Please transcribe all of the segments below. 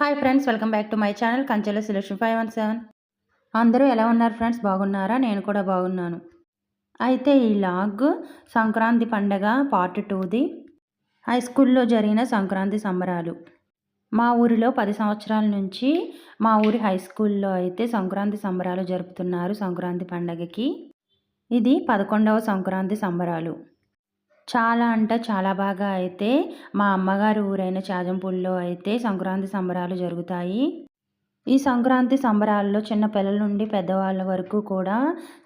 Hi friends welcome back to my channel కంచెల selection five one seven అందరూ ఎలా ఉన్నారు friends బాగున్నారా? నేను కూడా బాగున్నాను. అయితే ఈ లాగ్ సంక్రాంతి పండగ పార్ట్ టూది హై స్కూల్లో జరిగిన సంక్రాంతి సంబరాలు. మా ఊరిలో పది సంవత్సరాల నుంచి మా ఊరి హై స్కూల్లో అయితే సంక్రాంతి సంబరాలు జరుపుతున్నారు సంక్రాంతి పండగకి. ఇది పదకొండవ సంక్రాంతి సంబరాలు. చాలా అంటే చాలా బాగా అయితే మా అమ్మగారు ఊరైన చాజంపూడిలో అయితే సంక్రాంతి సంబరాలు జరుగుతాయి. ఈ సంక్రాంతి సంబరాల్లో చిన్న పిల్లల నుండి పెద్దవాళ్ళ వరకు కూడా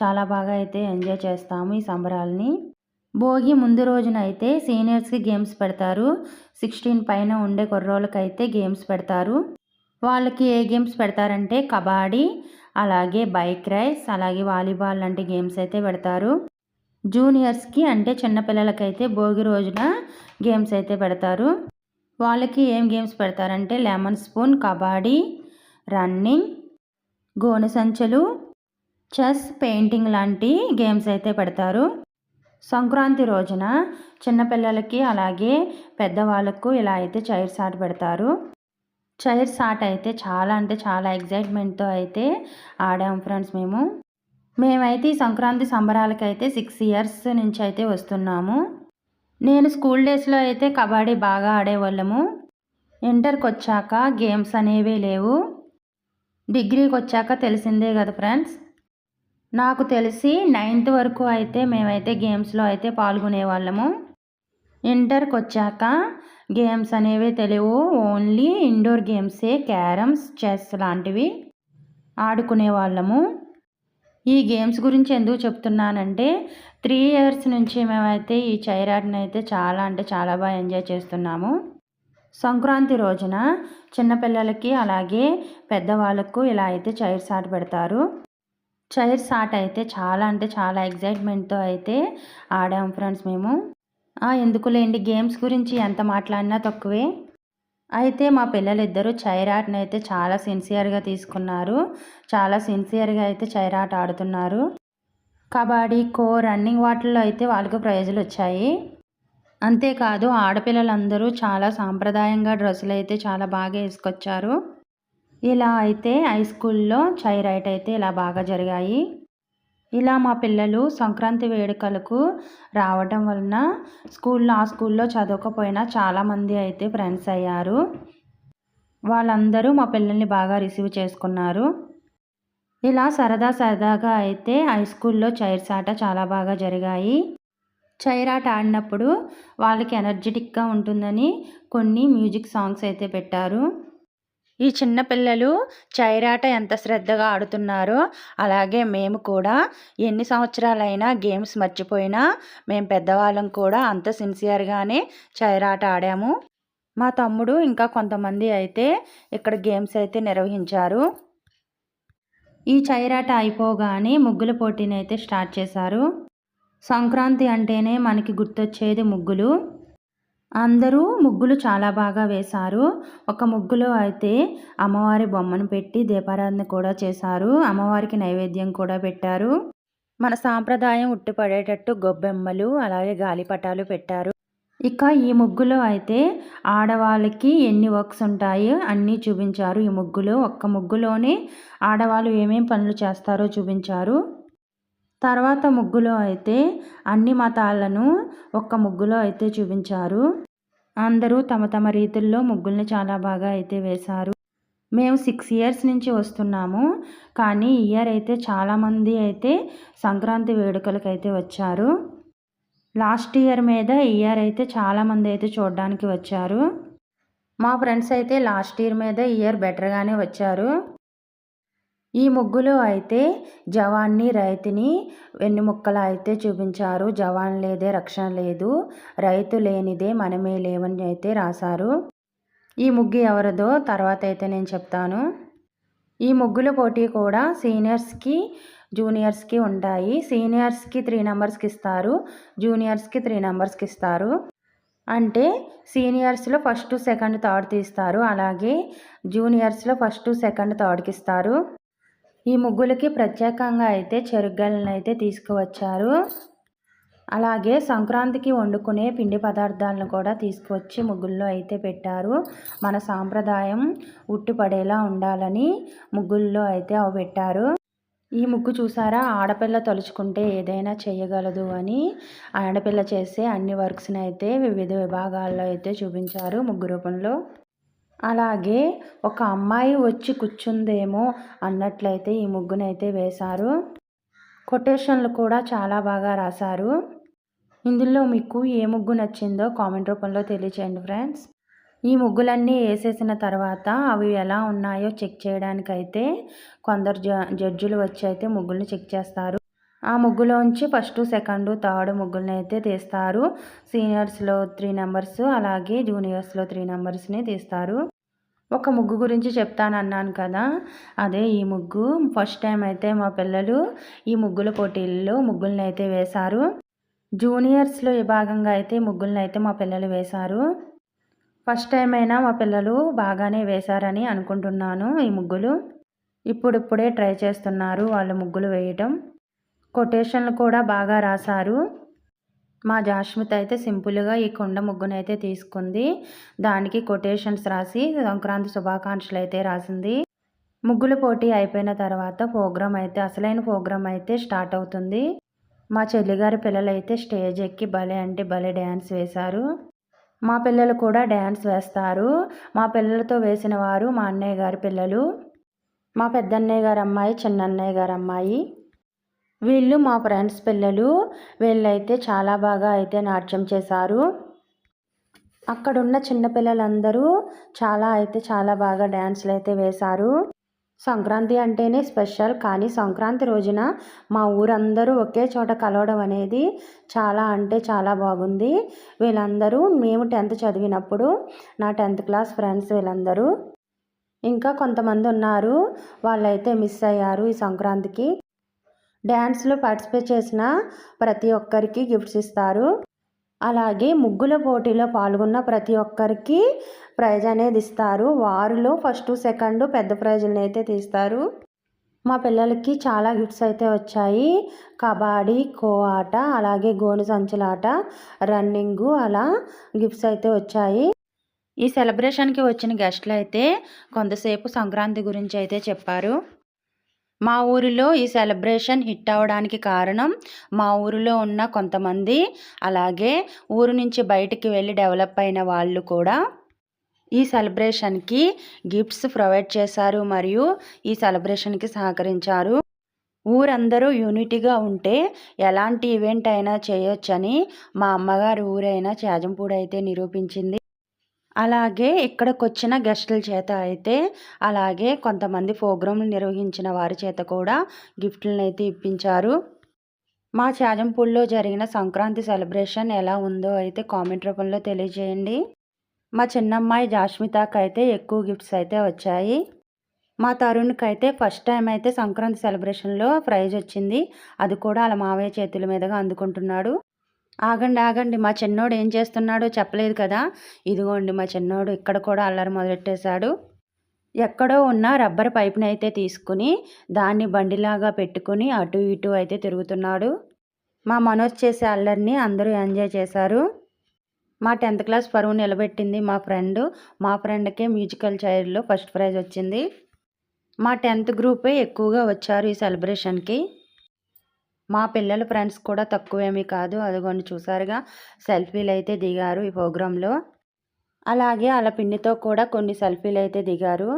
చాలా బాగా అయితే ఎంజాయ్ చేస్తాము ఈ సంబరాలని. భోగి ముందు రోజున అయితే సీనియర్స్కి గేమ్స్ పెడతారు. సిక్స్టీన్ పైన ఉండే కుర్రోళ్ళకైతే గేమ్స్ పెడతారు. వాళ్ళకి ఏ గేమ్స్ పెడతారంటే కబడ్డీ అలాగే బైక్ రైస్ అలాగే వాలీబాల్ లాంటి గేమ్స్ అయితే పెడతారు. జూనియర్స్కి అంటే చిన్నపిల్లలకైతే భోగి రోజున గేమ్స్ అయితే పెడతారు. వాళ్ళకి ఏం గేమ్స్ పెడతారంటే లెమన్ స్పూన్ కబడ్డీ రన్నింగ్ గోనె సంచులు చెస్ పెయింటింగ్ లాంటి గేమ్స్ అయితే పెడతారు. సంక్రాంతి రోజున చిన్నపిల్లలకి అలాగే పెద్దవాళ్ళకు ఇలా అయితే చైర్స్ ఆట పెడతారు. చైర్స్ ఆట అయితే చాలా అంటే చాలా ఎగ్జైట్మెంట్తో అయితే ఆడాము ఫ్రెండ్స్ మేము. మేమైతే ఈ సంక్రాంతి సంబరాలకి అయితే సిక్స్ ఇయర్స్ నుంచి అయితే వస్తున్నాము. నేను స్కూల్ డేస్లో అయితే కబడ్డీ బాగా ఆడేవాళ్ళము. ఇంటర్కి వచ్చాక గేమ్స్ అనేవి లేవు. డిగ్రీకి వచ్చాక తెలిసిందే కదా ఫ్రెండ్స్ నాకు తెలిసి నైన్త్ వరకు అయితే మేమైతే గేమ్స్లో అయితే పాల్గొనే వాళ్ళము ఇంటర్కి వచ్చాక గేమ్స్ అనేవి తెలియవు ఓన్లీ ఇండోర్ గేమ్సే క్యారమ్స్ చెస్ లాంటివి ఆడుకునే వాళ్ళము ఈ గేమ్స్ గురించి ఎందుకు చెప్తున్నానంటే త్రీ ఇయర్స్ నుంచి మేమైతే ఈ చైరాట్ని అయితే చాలా అంటే చాలా బాగా ఎంజాయ్ చేస్తున్నాము. సంక్రాంతి రోజున చిన్నపిల్లలకి అలాగే పెద్దవాళ్ళకు ఇలా అయితే చైర్స్ ఆట పెడతారు. చైర్స్ ఆట అయితే చాలా అంటే చాలా ఎగ్జైట్మెంట్తో అయితే ఆడాము ఫ్రెండ్స్ మేము. ఎందుకులేండి గేమ్స్ గురించి ఎంత మాట్లాడినా తక్కువే. అయితే మా పిల్లలిద్దరూ చైరాట్ని అయితే చాలా సిన్సియర్గా తీసుకున్నారు. చాలా సిన్సియర్గా అయితే చైరాట్ ఆడుతున్నారు. కబడ్డీ ఖో రన్నింగ్ వాటిల్లో అయితే వాళ్ళకి ప్రైజులు వచ్చాయి. అంతేకాదు ఆడపిల్లలందరూ చాలా సాంప్రదాయంగా డ్రెస్సులు అయితే చాలా బాగా వేసుకొచ్చారు. ఇలా అయితే హై స్కూల్లో చైరైట్ అయితే ఇలా బాగా జరిగాయి. ఇలా మా పిల్లలు సంక్రాంతి వేడుకలకు రావటం వలన స్కూల్లో ఆ స్కూల్లో చదవకపోయినా చాలామంది అయితే ఫ్రెండ్స్ అయ్యారు. వాళ్ళందరూ మా పిల్లల్ని బాగా రిసీవ్ చేసుకున్నారు. ఇలా సరదా సరదాగా అయితే హై స్కూల్లో చైర్స్ ఆట చాలా బాగా జరిగాయి. చైర్ ఆట ఆడినప్పుడు వాళ్ళకి ఎనర్జెటిక్గా ఉంటుందని కొన్ని మ్యూజిక్ సాంగ్స్ అయితే పెట్టారు. ఈ చిన్న పిల్లలు చైరాట ఎంత శ్రద్ధగా ఆడుతున్నారో అలాగే మేము కూడా ఎన్ని సంవత్సరాలైనా గేమ్స్ మర్చిపోయినా మేము పెద్దవాళ్ళం కూడా అంత సిన్సియర్గానే చైరాట ఆడాము. మా తమ్ముడు ఇంకా కొంతమంది అయితే ఇక్కడ గేమ్స్ అయితే నిర్వహించారు. ఈ చైరాట అయిపోగానే ముగ్గుల పోటీని అయితే స్టార్ట్ చేశారు. సంక్రాంతి అంటేనే మనకి గుర్తొచ్చేది ముగ్గులు. అందరూ ముగ్గులు చాలా బాగా వేశారు. ఒక ముగ్గులో అయితే అమ్మవారి బొమ్మను పెట్టి దీపారాధన కూడా చేశారు. అమ్మవారికి నైవేద్యం కూడా పెట్టారు. మన సాంప్రదాయం ఉట్టిపడేటట్టు గొబ్బెమ్మలు అలాగే గాలిపటాలు పెట్టారు. ఇక ఈ ముగ్గులో అయితే ఆడవాళ్ళకి ఎన్ని వర్క్స్ ఉంటాయో అన్నీ చూపించారు. ఈ ముగ్గులో ఒక్క ముగ్గులోనే ఆడవాళ్ళు ఏమేం పనులు చేస్తారో చూపించారు. తర్వాత ముగ్గులో అయితే అన్ని మతాలను ఒక్క ముగ్గులో అయితే చూపించారు. అందరూ తమ తమ రీతుల్లో ముగ్గుల్ని చాలా బాగా అయితే వేశారు. మేము సిక్స్ ఇయర్స్ నుంచి వస్తున్నాము. కానీ ఇయర్ అయితే చాలామంది అయితే సంక్రాంతి వేడుకలకు అయితే వచ్చారు. లాస్ట్ ఇయర్ మీద ఇయర్ అయితే చాలామంది అయితే చూడడానికి వచ్చారు. మా ఫ్రెండ్స్ అయితే లాస్ట్ ఇయర్ మీద ఇయర్ బెటర్గానే వచ్చారు. ఈ ముగ్గులో అయితే జవాన్ని రైతుని వెన్నుముక్కలు అయితే చూపించారు. జవాన్ లేదే రక్షణ లేదు. రైతు లేనిదే మనమే లేవని అయితే రాశారు. ఈ ముగ్గు ఎవరిదో తర్వాత అయితే నేను చెప్తాను. ఈ ముగ్గుల పోటీ కూడా సీనియర్స్కి జూనియర్స్కి ఉంటాయి. సీనియర్స్కి త్రీ నెంబర్స్కి ఇస్తారు. జూనియర్స్కి త్రీ నెంబర్స్కి ఇస్తారు. అంటే సీనియర్స్లో ఫస్ట్ సెకండ్ థర్డ్ తీస్తారు. అలాగే జూనియర్స్లో ఫస్ట్ సెకండ్ థర్డ్కి ఇస్తారు. ఈ ముగ్గులకి ప్రత్యేకంగా అయితే చెరుగలను అయితే తీసుకువచ్చారు. అలాగే సంక్రాంతికి వండుకునే పిండి పదార్థాలను కూడా తీసుకొచ్చి ముగ్గుల్లో అయితే పెట్టారు. మన సాంప్రదాయం ఉట్టిపడేలా ఉండాలని ముగ్గుల్లో అయితే అవి పెట్టారు. ఈ ముగ్గు చూసారా? ఆడపిల్ల తలుచుకుంటే ఏదైనా చేయగలదు అని ఆడపిల్ల చేసే అన్ని వర్క్స్ని అయితే వివిధ విభాగాల్లో అయితే చూపించారు ముగ్గు రూపంలో. అలాగే ఒక అమ్మాయి వచ్చి కూర్చుందేమో అన్నట్లయితే ఈ ముగ్గునైతే వేశారు. కొటేషన్లు కూడా చాలా బాగా రాశారు. ఇందులో మీకు ఏ ముగ్గు నచ్చిందో కామెంట్ రూపంలో తెలియచేయండి ఫ్రెండ్స్. ఈ ముగ్గులన్నీ వేసేసిన తర్వాత అవి ఎలా ఉన్నాయో చెక్ చేయడానికైతే కొందరు జ జడ్జులు వచ్చి అయితే ముగ్గుల్ని చెక్ చేస్తారు. ఆ ముగ్గులోంచి ఫస్ట్ సెకండ్ థర్డ్ ముగ్గులని అయితే తీస్తారు. సీనియర్స్లో త్రీ నెంబర్స్ అలాగే జూనియర్స్లో త్రీ నెంబర్స్ని తీస్తారు. ఒక ముగ్గు గురించి చెప్తానన్నాను కదా అదే ఈ ముగ్గు. ఫస్ట్ టైం అయితే మా పిల్లలు ఈ ముగ్గుల పోటీల్లో ముగ్గుల్ని అయితే వేశారు. జూనియర్స్లో విభాగంగా అయితే ముగ్గుల్ని అయితే మా పిల్లలు వేశారు? ఫస్ట్ టైం అయినా మా పిల్లలు బాగానే వేశారని అనుకుంటున్నాను ఈ ముగ్గులు. ఇప్పుడిప్పుడే ట్రై చేస్తున్నారు వాళ్ళు ముగ్గులు వేయటం. కొటేషన్లు కూడా బాగా రాశారు. మా జాష్మిత అయితే సింపుల్గా ఈ కొండ ముగ్గునైతే తీసుకుంది. దానికి కొటేషన్స్ రాసి సంక్రాంతి శుభాకాంక్షలు అయితే రాసింది. ముగ్గుల పోటీ అయిపోయిన తర్వాత ప్రోగ్రామ్ అయితే అసలైన ప్రోగ్రామ్ అయితే స్టార్ట్ అవుతుంది. మా చెల్లిగారి అయితే స్టేజ్ ఎక్కి భలే అంటే భలే డ్యాన్స్ వేశారు. మా పిల్లలు కూడా డ్యాన్స్ వేస్తారు. మా పిల్లలతో వేసిన వారు మా అన్నయ్య గారి పిల్లలు. మా పెద్దన్నయ్య గారు అమ్మాయి చిన్నన్నయ్య గారు అమ్మాయి. వీళ్ళు మా ఫ్రెండ్స్ పిల్లలు. వీళ్ళైతే చాలా బాగా అయితే నాట్యం చేశారు. అక్కడున్న చిన్నపిల్లలందరూ చాలా అయితే చాలా బాగా డ్యాన్స్లు అయితే వేశారు. సంక్రాంతి అంటేనే స్పెషల్ కానీ సంక్రాంతి రోజున మా ఊరందరూ ఒకే చోట కలవడం అనేది చాలా అంటే చాలా బాగుంది. వీళ్ళందరూ మేము టెన్త్ చదివినప్పుడు నా టెన్త్ క్లాస్ ఫ్రెండ్స్ వీళ్ళందరూ. ఇంకా కొంతమంది ఉన్నారు. వాళ్ళైతే మిస్ అయ్యారు ఈ సంక్రాంతికి. డ్యాన్స్లో పార్టిసిపేట్ చేసిన ప్రతి ఒక్కరికి గిఫ్ట్స్ ఇస్తారు. అలాగే ముగ్గుల పోటీలో పాల్గొన్న ప్రతి ఒక్కరికి ప్రైజ్ అనేది ఇస్తారు. వారిలో ఫస్ట్ సెకండ్ పెద్ద ప్రైజులను అయితే తీస్తారు. మా పిల్లలకి చాలా గిఫ్ట్స్ అయితే వచ్చాయి. కబడ్డీ ఖో ఆట అలాగే గోను సంచులాట రన్నింగు అలా గిఫ్ట్స్ అయితే వచ్చాయి. ఈ సెలబ్రేషన్కి వచ్చిన గెస్ట్లు అయితే కొంతసేపు సంక్రాంతి గురించి అయితే చెప్పారు. మా ఊరిలో ఈ సెలబ్రేషన్ హిట్ అవడానికి కారణం మా ఊరిలో ఉన్న కొంతమంది అలాగే ఊరు నుంచి బయటికి వెళ్ళి డెవలప్ అయిన వాళ్ళు కూడా ఈ సెలబ్రేషన్కి గిఫ్ట్స్ ప్రొవైడ్ చేశారు మరియు ఈ సెలబ్రేషన్కి సహకరించారు. ఊరందరూ యూనిటీగా ఉంటే ఎలాంటి ఈవెంట్ అయినా చేయొచ్చని మా అమ్మగారి ఊరైన చాజంపూడి అయితే నిరూపించింది. అలాగే ఇక్కడికి వచ్చిన గెస్టుల చేత అయితే అలాగే కొంతమంది ప్రోగ్రాంలు నిర్వహించిన వారి చేత కూడా గిఫ్ట్లను అయితే ఇప్పించారు. మా చాజంపూడిలో జరిగిన సంక్రాంతి సెలబ్రేషన్ ఎలా ఉందో అయితే కామెంట్ రూపంలో తెలియజేయండి. మా చిన్నమ్మాయి జాష్మితాకి అయితే ఎక్కువ గిఫ్ట్స్ అయితే వచ్చాయి. మా తరుణ్కి అయితే ఫస్ట్ టైం అయితే సంక్రాంతి సెలబ్రేషన్లో ప్రైజ్ వచ్చింది. అది కూడా అలా మావయ్య చేతుల మీదుగా అందుకుంటున్నాడు. ఆగండి ఆగండి. మా చిన్నోడు ఏం చేస్తున్నాడో చెప్పలేదు కదా. ఇదిగోండి మా చిన్నోడు ఇక్కడ కూడా అల్లరి మొదలెట్టేశాడు. ఎక్కడో ఉన్న రబ్బర్ పైప్ని అయితే తీసుకుని దాన్ని బండిలాగా పెట్టుకుని అటు ఇటు అయితే తిరుగుతున్నాడు. మా మనోజ్ చేసే అల్లరిని అందరూ ఎంజాయ్ చేశారు. మా టెన్త్ క్లాస్ పరువు నిలబెట్టింది మా ఫ్రెండ్. మా ఫ్రెండ్కే మ్యూజికల్ చైర్లో ఫస్ట్ ప్రైజ్ వచ్చింది. మా టెన్త్ గ్రూపే ఎక్కువగా వచ్చారు ఈ సెలబ్రేషన్కి. మా పిల్లల ఫ్రెండ్స్ కూడా తక్కువేమీ కాదు. అదిగోండి చూసారుగా సెల్ఫీలు అయితే దిగారు ఈ ప్రోగ్రాంలో. అలాగే అలా పిన్నితో కూడా కొన్ని సెల్ఫీలు అయితే దిగారు.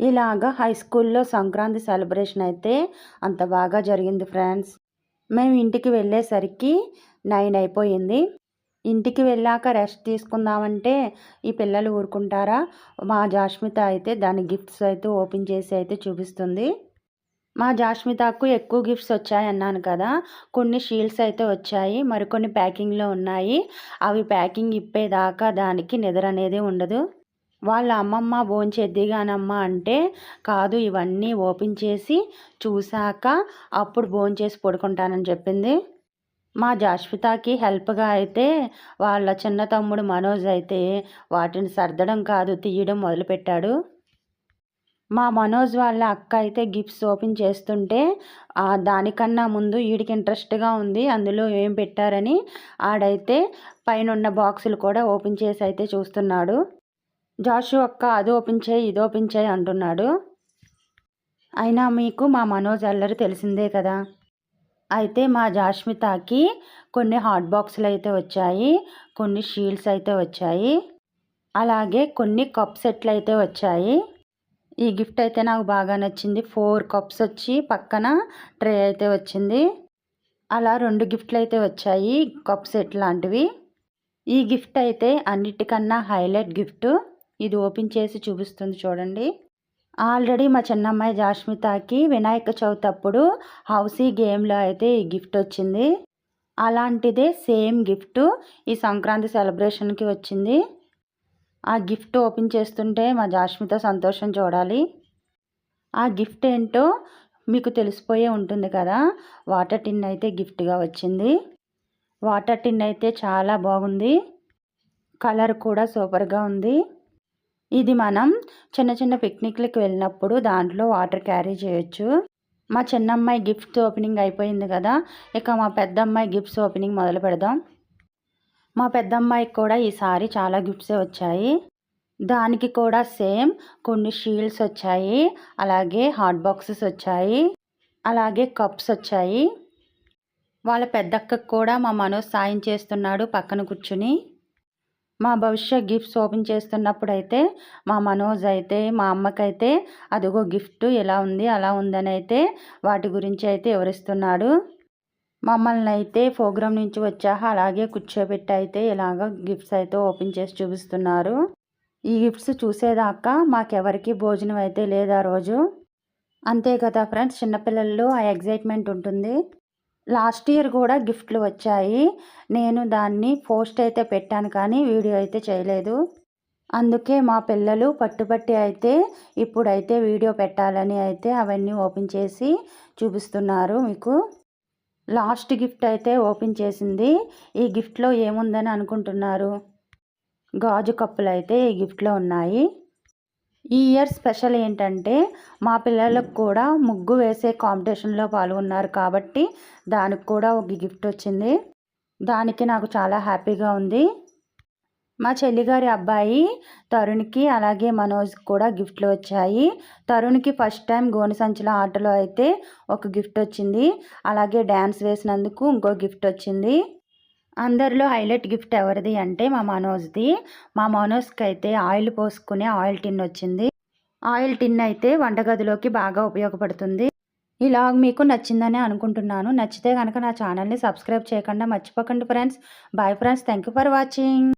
ఇలాగా హై స్కూల్లో సంక్రాంతి సెలబ్రేషన్ అయితే అంత బాగా జరిగింది ఫ్రెండ్స్ మేము ఇంటికి వెళ్ళేసరికి నైన్ అయిపోయింది. ఇంటికి వెళ్ళాక రెస్ట్ తీసుకుందామంటే ఈ పిల్లలు ఊరుకుంటారా? మా జాష్మిత అయితే దాని గిఫ్ట్స్ అయితే ఓపెన్ చేసి అయితే చూపిస్తుంది. మా జాష్మితకు ఎక్కువ గిఫ్ట్స్ వచ్చాయి అన్నాను కదా. కొన్ని షీల్డ్స్ అయితే వచ్చాయి. మరికొన్ని ప్యాకింగ్లో ఉన్నాయి. అవి ప్యాకింగ్ ఇప్పేదాకా దానికి నిద్ర అనేది ఉండదు. వాళ్ళ అమ్మమ్మ భోంచేద్దిగానమ్మ అంటే కాదు ఇవన్నీ ఓపెన్ చేసి చూశాక అప్పుడు భోంచేసి పడుకుంటానని చెప్పింది. మా జాష్మితకి హెల్ప్గా అయితే వాళ్ళ చిన్న తమ్ముడు మనోజ్ అయితే వాటిని సర్దడం కాదు తీయడం మొదలుపెట్టాడు. మా మనోజ్ వాళ్ళ అక్క అయితే గిఫ్ట్స్ ఓపెన్ చేస్తుంటే దానికన్నా ముందు వీడికి ఇంట్రెస్ట్గా ఉంది అందులో ఏం పెట్టారని ఆడైతే పైన ఉన్న బాక్సులు కూడా ఓపెన్ చేసి అయితే చూస్తున్నాడు. జాషు అక్క అది ఓపెన్ చేయి ఇది ఓపెన్ చేయి అంటున్నాడు. అయినా మీకు మా మనోజ్ అల్లరి తెలిసిందే కదా. అయితే మా జాష్మితాకి కొన్ని హాట్ బాక్సులు అయితే వచ్చాయి కొన్ని షీల్డ్స్ అయితే వచ్చాయి అలాగే కొన్ని కప్ సెట్లు అయితే వచ్చాయి. ఈ గిఫ్ట్ అయితే నాకు బాగా నచ్చింది. ఫోర్ కప్స్ వచ్చి పక్కన ట్రే అయితే వచ్చింది. అలా రెండు గిఫ్ట్లు అయితే వచ్చాయి. కప్ సెట్ లాంటివి. ఈ గిఫ్ట్ అయితే అన్నిటికన్నా హైలైట్ గిఫ్ట్. ఇది ఓపెన్ చేసి చూపిస్తుంది చూడండి. ఆల్రెడీ మా చిన్నమ్మాయి జాష్మితాకి వినాయక చవితి అప్పుడు హౌసీ గేమ్లో అయితే ఈ గిఫ్ట్ వచ్చింది. అలాంటిదే సేమ్ గిఫ్ట్ ఈ సంక్రాంతి సెలబ్రేషన్కి వచ్చింది. ఆ గిఫ్ట్ ఓపెన్ చేస్తుంటే మా జాష్మిత సంతోషం చూడాలి. ఆ గిఫ్ట్ ఏంటో మీకు తెలిసిపోయే ఉంటుంది కదా. వాటర్ టిన్ అయితే గిఫ్ట్గా వచ్చింది. వాటర్ టిన్ అయితే చాలా బాగుంది. కలర్ కూడా సూపర్గా ఉంది. ఇది మనం చిన్న చిన్న పిక్నిక్లకు వెళ్ళినప్పుడు దాంట్లో వాటర్ క్యారీ చేయొచ్చు. మా చిన్నమ్మాయి గిఫ్ట్స్ ఓపెనింగ్ అయిపోయింది కదా. ఇక మా పెద్దమ్మాయి గిఫ్ట్స్ ఓపెనింగ్ మొదలు పెడదాం. మా పెద్దమ్మాయికి కూడా ఈసారి చాలా గిఫ్ట్సే వచ్చాయి. దానికి కూడా సేమ్ కొన్ని షీల్డ్స్ వచ్చాయి. అలాగే హాట్ బాక్సెస్ వచ్చాయి. అలాగే కప్స్ వచ్చాయి. వాళ్ళ పెద్దక్కకు కూడా మా మనోజ్ సాయం చేస్తున్నాడు పక్కన కూర్చుని. మా భవిష్య గిఫ్ట్స్ ఓపెన్ చేస్తున్నప్పుడు అయితే మా మనోజ్ అయితే మా అమ్మకైతే అదిగో గిఫ్ట్ ఎలా ఉంది అలా ఉందని అయితే వాటి గురించి అయితే వివరిస్తున్నాడు. మమ్మల్ని అయితే ప్రోగ్రామ్ నుంచి వచ్చాక అలాగే కూర్చోబెట్టి అయితే ఇలాగ గిఫ్ట్స్ అయితే ఓపెన్ చేసి చూపిస్తున్నారు. ఈ గిఫ్ట్స్ చూసేదాకా మాకెవరికి భోజనం అయితే లేదు ఆ రోజు. అంతే కదా ఫ్రెండ్స్ చిన్నపిల్లల్లో ఆ ఎగ్జైట్మెంట్ ఉంటుంది. లాస్ట్ ఇయర్ కూడా గిఫ్ట్లు వచ్చాయి. నేను దాన్ని పోస్ట్ అయితే పెట్టాను కానీ వీడియో అయితే చేయలేదు. అందుకే మా పిల్లలు పట్టుబట్టి అయితే ఇప్పుడైతే వీడియో పెట్టాలని అయితే అవన్నీ ఓపెన్ చేసి చూపిస్తున్నారు మీకు. లాస్ట్ గిఫ్ట్ అయితే ఓపెన్ చేసింది. ఈ గిఫ్ట్లో ఏముందని అనుకుంటున్నారు? గాజు కప్పులు అయితే ఈ గిఫ్ట్లో ఉన్నాయి. ఈ ఇయర్ స్పెషల్ ఏంటంటే మా పిల్లలకు కూడా ముగ్గు వేసే కాంపిటీషన్లో పాల్గొన్నారు కాబట్టి దానికి కూడా ఒక గిఫ్ట్ వచ్చింది. దానికి నాకు చాలా హ్యాపీగా ఉంది. మా చెల్లిగారి అబ్బాయి తరుణ్కి అలాగే మనోజ్ కూడా గిఫ్ట్లు వచ్చాయి. తరుణ్కి ఫస్ట్ టైం గోని సంచుల ఆటలో అయితే ఒక గిఫ్ట్ వచ్చింది. అలాగే డ్యాన్స్ వేసినందుకు ఇంకో గిఫ్ట్ వచ్చింది. అందరిలో హైలైట్ గిఫ్ట్ ఎవరిది అంటే మా మనోజ్ది. మా మనోజ్కి అయితే ఆయిల్ పోసుకునే ఆయిల్ టిన్ వచ్చింది. ఆయిల్ టిన్ అయితే వంటగదిలోకి బాగా ఉపయోగపడుతుంది. ఇలా మీకు నచ్చిందని అనుకుంటున్నాను. నచ్చితే కనుక నా ఛానల్ని సబ్స్క్రైబ్ చేయకుండా మర్చిపోకండి friends. Bye friends. Thank you for watching.